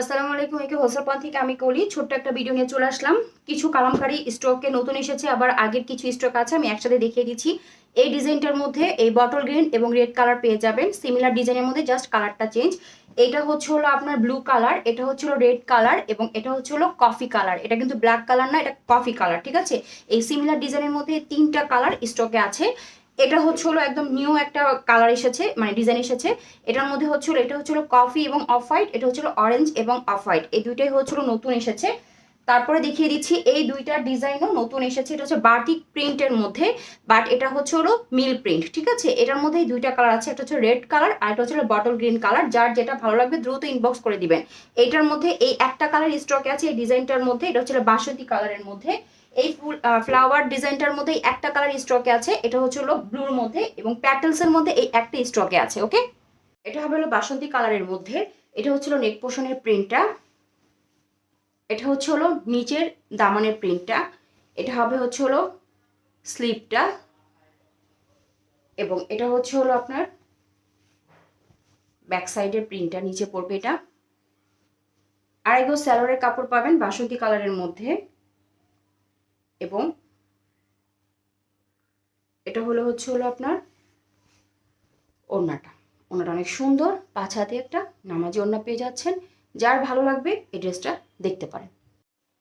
আসসালামু আলাইকুম, একে হোসেলপান থেকে আমি কলি। ছোট্ট একটা ভিডিও নিয়ে চলে আসলাম। কিছু কালামকারি স্টকে নতুন এসেছে, আবার আগের কিছু স্টক আছে, আমি একসাথে দেখিয়ে দিচ্ছি। এই ডিজাইনটার মধ্যে এই বটল গ্রিন এবং রেড কালার পেয়ে যাবেন। সিমিলার ডিজাইনের মধ্যে জাস্ট কালারটা চেঞ্জ এটা হচ্ছে হলো আপনার ব্লু কালার এটা হচ্ছে হলো রেড কালার এবং এটা হচ্ছে হলো কফি কালার এটা কিন্তু ব্ল্যাক কালার না, এটা কফি কালার ঠিক আছে? এই সিমিলার ডিজাইনের মধ্যে তিনটা কালার স্টকে আছে। এটা হচ্ছে হলো একদম নিউ একটা কালার এসেছে মানে ডিজাইন এসেছে। এটার মধ্যে হচ্ছে হলো, এটা হচ্ছে কফি এবং অফ হোয়াইট এটা হচ্ছে অরেঞ্জ এবং অফ হোয়াইট এই দুইটাই হচ্ছে নতুন এসেছে। তারপরে দেখিয়ে দিচ্ছি, এই দুইটা ডিজাইনও নতুন এসেছে। এটা হচ্ছে বাটিক প্রিন্টের মধ্যে, বাট এটা হচ্ছে হলো মিল প্রিন্ট, ঠিক আছে? এটার মধ্যে এই দুইটা কালার আছে, একটা হচ্ছে রেড কালার আর একটা হচ্ছে বটল গ্রিন কালার, যার যেটা ভালো লাগবে দ্রুত ইনবক্স করে দিবেন। এইটার মধ্যে এই একটা কালার স্টকে আছে, এই ডিজাইনটার মধ্যে, এটা হচ্ছে বাসন্তী কালারের মধ্যে। এই ফুল ফ্লাওয়ার ডিজাইনটার মধ্যে একটা কালার স্টকে আছে, এটা হচ্ছে হলো ব্লুর মধ্যে এবং প্যাটেলসের মধ্যে এই একটা স্টকে আছে ওকে এটা হবে হলো বাসন্তী কালারের মধ্যে, এটা হচ্ছিল নেক পোষণের প্রিন্টটা এটা হচ্ছে হলো নিচের দামানের প্রিন্টটা এটা হবে হচ্ছে হলো স্লিপটা এবং এটা হচ্ছে হলো আপনার ব্যাক সাইডের প্রিন্টটা নিচে পড়বে এটা। আড়াইগো স্যালোরের কাপড় পাবেন বাসন্তী কালারের মধ্যে, এবং এটা হলো হচ্ছে হলো আপনার ওড়নাটা। ওড়নাটা অনেক সুন্দর, পাঁচ হাতে একটা নামাজি ওড়না পেয়ে যাচ্ছেন। যার ভালো লাগবে এই ড্রেসটা দেখতে পারেন।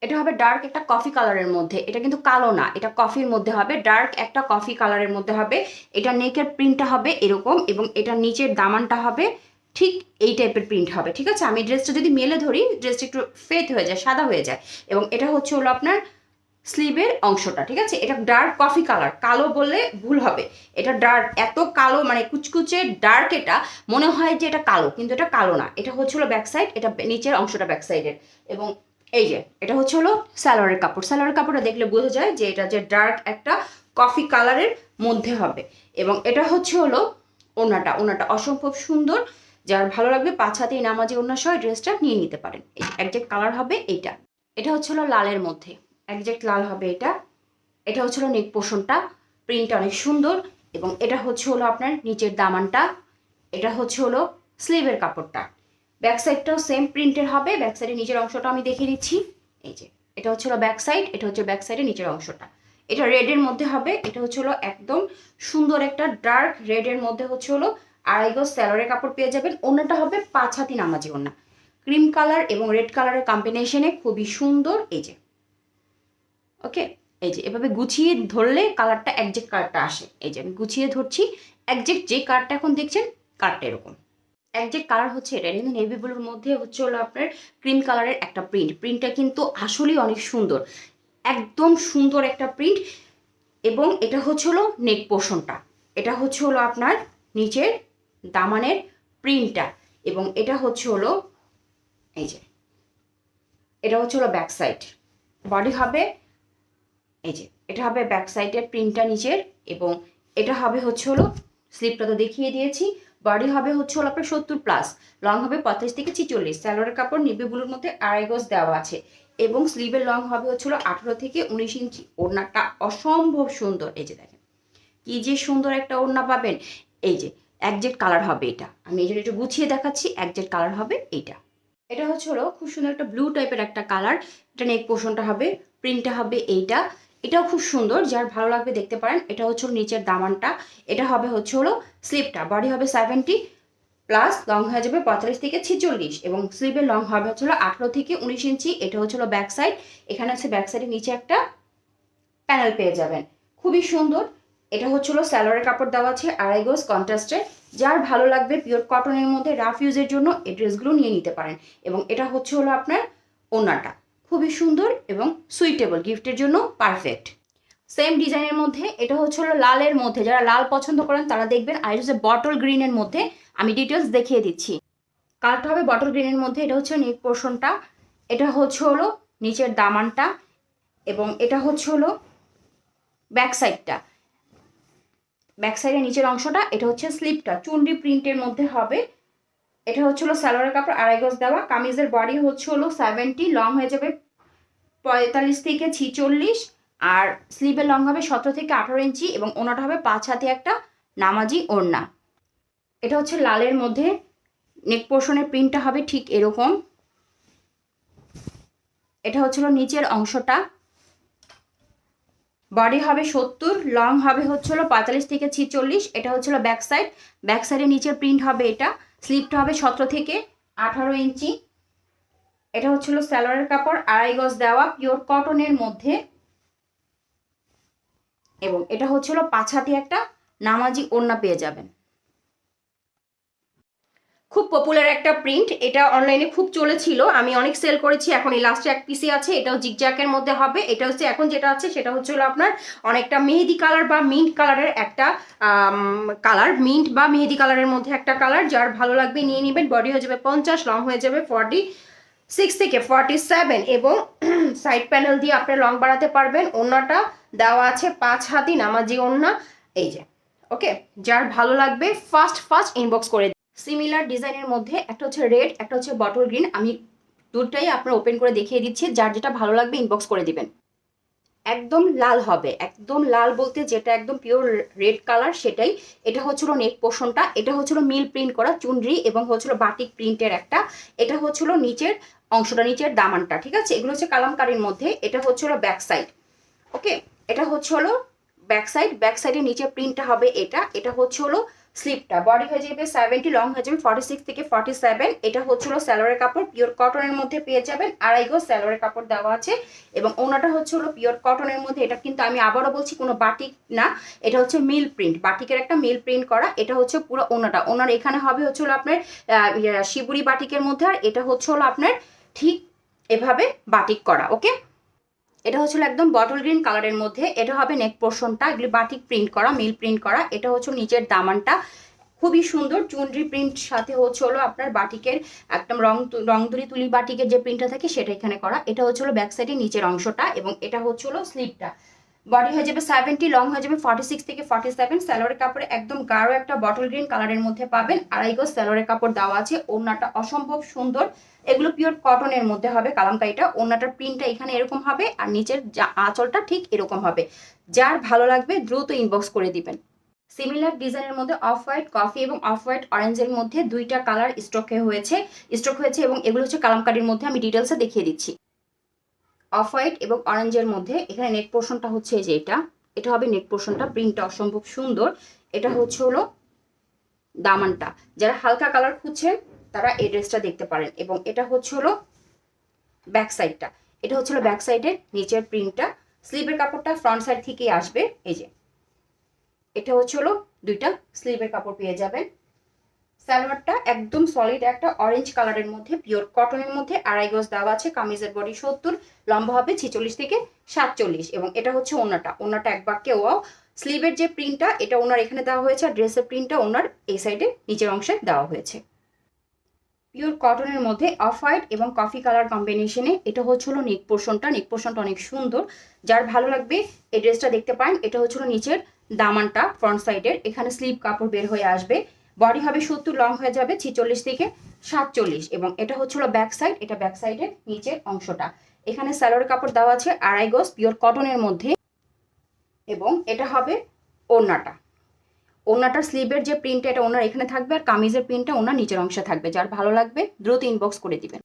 এটা হবে ডার্ক একটা কফি কালারের মধ্যে, এটা কিন্তু কালো না, এটা কফির মধ্যে হবে, ডার্ক একটা কফি কালারের মধ্যে হবে, এটা নেকের প্রিন্টটা হবে এরকম এবং এটা নিচের দামানটা হবে, ঠিক এই টাইপের প্রিন্ট হবে, ঠিক আছে? আমি ড্রেসটা যদি মেলে ধরি, ড্রেসটা একটু ফেথ হয়ে যায়, সাদা হয়ে যায়, এবং এটা হচ্ছে হলো আপনার স্লিভের অংশটা, ঠিক আছে? এটা ডার্ক কফি কালার কালো বললে ভুল হবে। এটা ডার্ক এত কালো মানে কুচকুচে ডার্ক এটা, মনে হয় যে এটা কালো, কিন্তু এটা কালো না। এটা হচ্ছিল হলো ব্যাক সাইড এটা নিচের অংশটা ব্যাক সাইডের এবং এই যে, এটা হচ্ছে হলো স্যালোয়ারের কাপড়। স্যালোয়ারের কাপড়টা দেখলে বোঝা যায় যে এটা যে ডার্ক একটা কফি কালারের মধ্যে হবে। এবং এটা হচ্ছে হলো ওনাটা ওনাটা অসম্ভব সুন্দর। যার ভালো লাগবে পাঁচ হাতেই নামাজি ওনার সহ ড্রেসটা নিয়ে নিতে পারেন। একজ্যাক্ট কালার হবে এইটা। এটা হচ্ছে হলো লালের মধ্যে। একজ্যাক্ট লাল হবে এটা। এটা হচ্ছে হলো নেক পোষণটা প্রিন্টটা অনেক সুন্দর এবং এটা হচ্ছে হলো আপনার নিচের দামানটা। এটা হচ্ছে হলো স্লিভের কাপড়টা। ব্যাক সাইডটাও সেম প্রিন্টের হবে। ব্যাক সাইডের নিচের অংশটা আমি দেখিয়ে দিচ্ছি। এই যে, এটা হচ্ছে হলো ব্যাক সাইড এটা হচ্ছে ব্যাক সাইডের নিচের অংশটা। এটা রেডের মধ্যে হবে। এটা হচ্ছে হলো একদম সুন্দর একটা ডার্ক রেডের মধ্যে হচ্ছে হলো আড়াই গজ স্যালোরের কাপড় পেয়ে যাবেন। অন্যটা হবে পাঁচ হাতি নামাজি ওনা ক্রিম কালার এবং রেড কালারের কম্বিনেশনে খুবই সুন্দর। এই যে ওকে? এই যে এভাবে গুছিয়ে ধরলে কালারটা একজেক্ট কালারটা আসে। এই যে আমি গুছিয়ে ধরছি, একজেক্ট যে কালারটা এখন দেখছেন, কালারটা এরকম। একজেক্ট কালার হচ্ছে এটা কিন্তু নেভি ব্লুর মধ্যে হচ্ছে হলো আপনার ক্রিম কালারের একটা প্রিন্ট প্রিন্টটা কিন্তু আসলেই অনেক সুন্দর। একদম সুন্দর একটা প্রিন্ট এবং এটা হচ্ছে হলো নেক পোর্শনটা এটা হচ্ছে হলো আপনার নিচের দামানের প্রিন্টটা এবং এটা হচ্ছে হলো, এই যে, এটা হচ্ছে হলো ব্যাক সাইড বডি হবে এই যে, এটা হবে ব্যাক সাইডের প্রিন্টটা নিচের এবং এটা হবে হচ্ছে হলো স্লিপটা তো দেখিয়ে দিয়েছি। বডি হবে হচ্ছে হলো আপনার সত্তর প্লাস লং হবে পঁয়তাল্লিশ থেকে ছিচল্লিশ। স্যালোয়ারের কাপড় নিবিগুলোর মধ্যে আড়াই গজ দেওয়া আছে এবং স্লিভের লং হবে হচ্ছে হলো আঠেরো থেকে উনিশ ইঞ্চি। ওড়নাটা অসম্ভব সুন্দর। এই যে দেখেন, কি যে সুন্দর একটা ওড়না পাবেন। এই যে একজেক্ট কালার হবে এটা। আমি এই জন্য একটু গুছিয়ে দেখাচ্ছি একজেক্ট কালার হবে এইটা। এটা হচ্ছে হলো খুব সুন্দর একটা ব্লু টাইপের একটা কালার এটা নেক পোষণটা হবে প্রিন্টটা হবে এইটা। এটাও খুব সুন্দর, যার ভালো লাগবে দেখতে পারেন। এটা হচ্ছে নিচের দামানটা। এটা হবে হচ্ছে হলো স্লিপটা। বডি হবে সেভেন্টি প্লাস লং হয়ে যাবে পঁয়তাল্লিশ থেকে ছেচল্লিশ এবং স্লিভের লং হবে হচ্ছে হলো আঠেরো থেকে উনিশ ইঞ্চি। এটা হচ্ছে হলো ব্যাক সাইড এখানে আছে ব্যাক সাইডের নিচে একটা প্যানেল পেয়ে যাবেন। খুবই সুন্দর। এটা হচ্ছে হলো স্যালোয়ারের কাপড় দেওয়া আছে, আড়াই গোজ কন্ট্রাস্টে যার ভালো লাগবে পিওর কটনের মধ্যে রাফ ইউজের জন্য এই ড্রেসগুলো নিয়ে নিতে পারেন। এবং এটা হচ্ছে হলো আপনার ওনাটা খুবই সুন্দর এবং সুইটেবল গিফটের জন্য পারফেক্ট সেম ডিজাইনের মধ্যে, এটা হচ্ছে হলো লালের মধ্যে, যারা লাল পছন্দ করেন তারা দেখবেন, আর হচ্ছে বটল গ্রিনের মধ্যে আমি ডিটেলস দেখিয়ে দিচ্ছি। কালারটা হবে বটল গ্রিনের মধ্যে, এটা হচ্ছে নেক পোর্শনটা এটা হচ্ছে হলো নিচের দামানটা, এবং এটা হচ্ছে হলো ব্যাক সাইডটা ব্যাক সাইডের নিচের অংশটা, এটা হচ্ছে স্লিপটা চুন্ডি প্রিন্টের মধ্যে হবে। এটা হচ্ছে হলো সালোয়ারের কাপড় আড়াই গজ দেওয়া, কামিজের বডি হচ্ছে হলো সেভেন্টি লং হয়ে যাবে পঁয়তাল্লিশ থেকে ছিচল্লিশ, আর স্লিভের লং হবে সতেরো থেকে আঠারো ইঞ্চি এবং ওনাটা হবে পাঁচ হাতে একটা নামাজি ওড়না। এটা হচ্ছে লালের মধ্যে নেক পোর্শনের প্রিন্টটা হবে ঠিক এরকম। এটা হচ্ছিল নিচের অংশটা। বডি হবে সত্তর লং হবে হচ্ছিল পঁয়তাল্লিশ থেকে ছিচল্লিশ, এটা হচ্ছিল ব্যাক সাইড ব্যাক সাইডে নিচের প্রিন্ট হবে এটা। স্লিপটা হবে সতেরো থেকে আঠারো ইঞ্চি। এটা হচ্ছিল স্যালোয়ারের কাপড়, আড়াই গজ দেওয়া, পিওর কটনের মধ্যে। এবং এটা হচ্ছিল পাঁচ হাতি একটা নামাজি ওড়না পেয়ে যাবেন। খুব পপুলার একটা প্রিন্ট এটা অনলাইনে খুব চলেছিল। আমি অনেক সেল করেছি, এখন এই লাস্টে এক পিসি আছে, এটাও জিগজ্যাকের মধ্যে হবে। এটা হচ্ছে, এখন যেটা আছে, সেটা হচ্ছে আপনার অনেকটা মেহেদি কালার বা মিন্ট কালারের একটা কালার মিন্ট বা মেহেদি কালারের মধ্যে একটা কালার যার ভালো লাগবে, নিয়ে নেবেন। বডি হয়ে যাবে পঞ্চাশ লং হয়ে যাবে ফর্টি সিক্স থেকে ফর্টি সেভেন এবং সাইড প্যানেল দিয়ে আপনি লং বাড়াতে পারবেন। ওনাটা দেওয়া আছে পাঁচ হাতি নামাজি ওনা এই যে ওকে যার ভালো লাগবে ফার্স্ট ফার্স্ট ইনবক্স করে সিমিলার ডিজাইনের মধ্যে একটা হচ্ছে রেড একটা হচ্ছে বটল গ্রিন আমি দুটাই আপনার ওপেন করে দেখিয়ে দিচ্ছি। যার যেটা ভালো লাগবে ইনবক্স করে দিবেন। একদম লাল হবে। একদম লাল বলতে যেটা একদম পিওর রেড কালার সেটাই। এটা হচ্ছিল নেক পোষণটা এটা হচ্ছিল মিল প্রিন্ট করা চুনরি এবং হচ্ছিল বাটিক প্রিন্টের একটা। এটা হচ্ছিল নিচের অংশটা, নিচের দামানটা, ঠিক আছে? এগুলো হচ্ছে কালামকারির মধ্যে। এটা হচ্ছিল ব্যাক সাইড ওকে এটা হচ্ছে হলো ব্যাক সাইড ব্যাক সাইডের নিচে প্রিন্টটা হবে এটা। এটা হচ্ছে হলো স্লিপটা বডি হয়ে যাবে সেভেন্টি লং হয়ে যাবে ফর্টি সিক্স থেকে ফর্টি সেভেন এটা হচ্ছিল স্যালোয়ারের কাপড় পিওর কটনের মধ্যে পেয়ে যাবেন। আড়াই গো স্যালোয়ারের কাপড় দেওয়া আছে এবং ওনাটা হচ্ছে হলো পিওর কটনের মধ্যে। এটা কিন্তু আমি আবারও বলছি, কোনো বাটিক না। এটা হচ্ছে মিল প্রিন্ট বাটিকের একটা মিল প্রিন্ট করা। এটা হচ্ছে পুরো ওনাটা। ওনার এখানে হবে হচ্ছে হলো আপনার শিবুরি বাটিকের মধ্যে। আর এটা হচ্ছে হলো আপনার ঠিক এভাবে বাটিক করা ওকে এটা হচ্ছিল একদম বটল গ্রিন কালারের মধ্যে। এটা হবে নেক পোর্শনটা এগুলি বাটিক প্রিন্ট করা মিল প্রিন্ট করা। এটা হচ্ছে নিচের দামানটা। খুবই সুন্দর চুনরি প্রিন্ট সাথে হচ্ছে হলো আপনার বাটিকের একদম রং তু- রংতুলি তুলি বাটিকের যে প্রিন্টটা থাকে সেটা এখানে করা। এটা হচ্ছে হলো ব্যাক সাইডের নিচের অংশটা এবং এটা হচ্ছে হলো স্লিপটা বডি হয়ে যাবে সেভেন্টি লং হয়ে যাবে ফর্টি সিক্স থেকে ফর্টি সেভেন স্যালোয়ারের কাপড়ে একদম গাঢ় একটা বটল গ্রিন কালারের মধ্যে পাবেন। আড়াই গজ স্যালোয়ারের কাপড় দেওয়া আছে। ওড়নাটা অসম্ভব সুন্দর। এগুলো পিওর কটনের মধ্যে হবে কালামকারিটা। ওড়নাটার প্রিন্টটা এখানে এরকম হবে আর নিচের আঁচলটা ঠিক এরকম হবে। যার ভালো লাগবে দ্রুত ইনবক্স করে দিবেন। সিমিলার ডিজাইনের মধ্যে অফ হোয়াইট কফি এবং অফ হোয়াইট অরেঞ্জের মধ্যে দুইটা কালার স্টকে হয়েছে। স্টক হয়েছে এবং এগুলো হচ্ছে কালামকারির মধ্যে আমি ডিটেলসে দেখিয়ে দিচ্ছি। অফ হোয়াইট এবং অরেঞ্জের মধ্যে এখানে নেক পোর্শনটা হচ্ছে যে এটা। এটা হবে নেক পোর্শনটা, প্রিন্টটা অসম্ভব সুন্দর। এটা হচ্ছে হলো দামানটা। যারা হালকা কালার খুঁজছেন, তারা এই ড্রেসটা দেখতে পারেন। এবং এটা হচ্ছে হলো ব্যাক সাইডটা। এটা হচ্ছে হলো ব্যাক সাইডের নিচের প্রিন্টটা। স্লিভের কাপড়টা ফ্রন্ট সাইড থেকেই আসবে। এই যে। এটা হচ্ছে হলো দুইটা স্লিভের কাপড় পেয়ে যাবেন। সালোয়ারটা একদম সলিড একটা অরেঞ্জ কালারের মধ্যে পিওর কটনের মধ্যে, আড়াই গজ দেওয়া আছে, কামিজের বডি সত্তর, লম্বা হবে ছিচল্লিশ থেকে সাতচল্লিশ এবং এটা হচ্ছে ওনাটা ওনাটা এক বাক্যে ওয়াও স্লিভের যে প্রিন্টটা এটা ওনার এখানে দেওয়া হয়েছে আর ড্রেসের প্রিন্টটা ওনার এই সাইডে নিচের অংশে দেওয়া হয়েছে। পিওর কটনের মধ্যে অফ হোয়াইট এবং কফি কালার কম্বিনেশনে এটা হচ্ছিল নেক পোর্শনটা নেক পোর্শনটা অনেক সুন্দর। যার ভালো লাগবে, এই ড্রেসটা দেখতে পারেন, এটা হচ্ছে হলো নিচের দামানটা ফ্রন্ট সাইডের এখানে স্লিভ কাপড় বের হয়ে আসবে। বডি হবে সত্তর লং হয়ে যাবে ছিচল্লিশ থেকে সাতচল্লিশ এবং এটা হচ্ছিল ব্যাক সাইড এটা ব্যাক সাইডের নিচের অংশটা। এখানে স্যালোয়ার কাপড় দেওয়া আছে, আড়াই গজ পিওর কটনের মধ্যে এবং এটা হবে ওড়নাটা। ওনাটার স্লিভের যে প্রিন্টটা এটা ওনার এখানে থাকবে আর কামিজের প্রিন্টটা ওনার নিচের অংশে থাকবে। যার ভালো লাগবে দ্রুত ইনবক্স করে দিবেন।